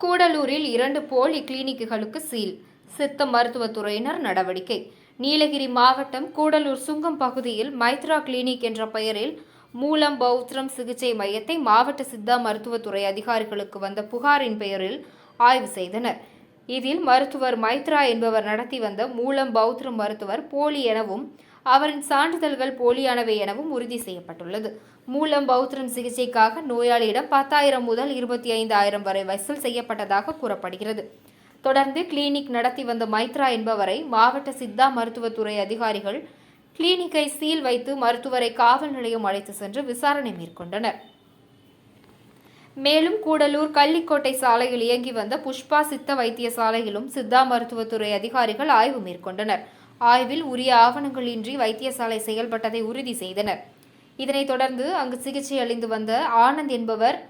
கூடலூரில் இரண்டு போலி கிளினிக்குகளுக்கு சீல். சித்த மருத்துவத்துறையினர் நடவடிக்கை. நீலகிரி மாவட்டம் கூடலூர் சுங்கம் பகுதியில் மைத்ரா கிளினிக் என்ற பெயரில் மூலம் பௌத்திரம் சிகிச்சை மையத்தை மாவட்ட சித்தா மருத்துவத்துறை அதிகாரிகளுக்கு வந்த புகாரின் பெயரில் ஆய்வு செய்தனர். இதில் மருத்துவர் மைத்ரா என்பவர் நடத்தி வந்த மூலம் பௌத்திரம் மருத்துவர் போலி எனவும் அவரின் சான்றிதழ்கள் போலியானவை எனவும் உறுதி செய்யப்பட்டுள்ளது. மூலம் பௌத்திரம் சிகிச்சைக்காக நோயாளியிடம் பத்தாயிரம் முதல் இருபத்தி ஐந்து ஆயிரம் வரை வசூல் செய்யப்பட்டதாக கூறப்படுகிறது. தொடர்ந்து கிளினிக் நடத்தி வந்த மைத்ரா என்பவரை மாவட்ட சித்தா மருத்துவத்துறை அதிகாரிகள் கிளினிக்கை சீல் வைத்து மருத்துவரை காவல் நிலையம் அழைத்து சென்று விசாரணை மேற்கொண்டனர். மேலும் கூடலூர் கள்ளிக்கோட்டை சாலையில் இயங்கி வந்த புஷ்பா சித்த வைத்தியசாலையிலும் சித்தா மருத்துவத்துறை அதிகாரிகள் ஆய்வு மேற்கொண்டனர். ஆய்வில் உரிய ஆவணங்களின்றி வைத்தியசாலை செயல்பட்டதை உறுதி செய்தனர். இதனைத் தொடர்ந்து அங்கு சிகிச்சை அளிந்து வந்த ஆனந்த் என்பவர்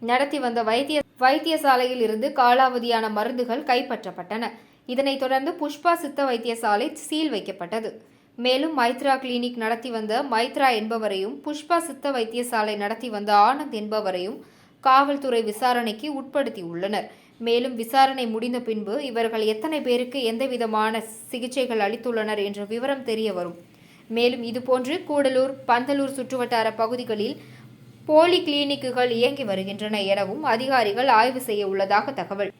நடத்தி வந்த வைத்திய வைத்தியசாலையில் இருந்து காலாவதியான மருந்துகள் கைப்பற்றப்பட்டன. இதனைத் தொடர்ந்து புஷ்பா சித்த வைத்தியசாலை சீல் வைக்கப்பட்டது. மேலும் மைத்ரா கிளினிக் நடத்தி வந்த மைத்ரா என்பவரையும் புஷ்பா சித்த வைத்தியசாலை நடத்தி வந்த ஆனந்த் என்பவரையும் காவல்துறை விசாரணைக்கு உட்படுத்தியுள்ளனர். மேலும் விசாரணை முடிந்த பின்பு இவர்கள் எத்தனை பேருக்கு எந்தவிதமான சிகிச்சைகள் அளித்துள்ளனர் என்ற விவரம் தெரிய வரும். மேலும் இதுபோன்று கூடலூர் பந்தலூர் சுற்றுவட்டார பகுதிகளில் போலி கிளினிக்குகள் இயங்கி வருகின்றன எனவும் அதிகாரிகள் ஆய்வு செய்ய உள்ளதாக தகவல்.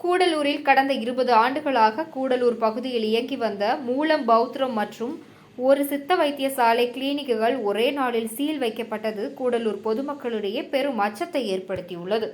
கூடலூரில் கடந்த இருபது ஆண்டுகளாக கூடலூர் பகுதியில் இயங்கி வந்த மூலம் பௌத்திரம் மற்றும் ஒரு சித்த வைத்தியசாலை கிளினிக்குகள் ஒரே நாளில் சீல் வைக்கப்பட்டது கூடலூர் பொதுமக்களிடையே பெரும் அச்சத்தை ஏற்படுத்தியுள்ளது.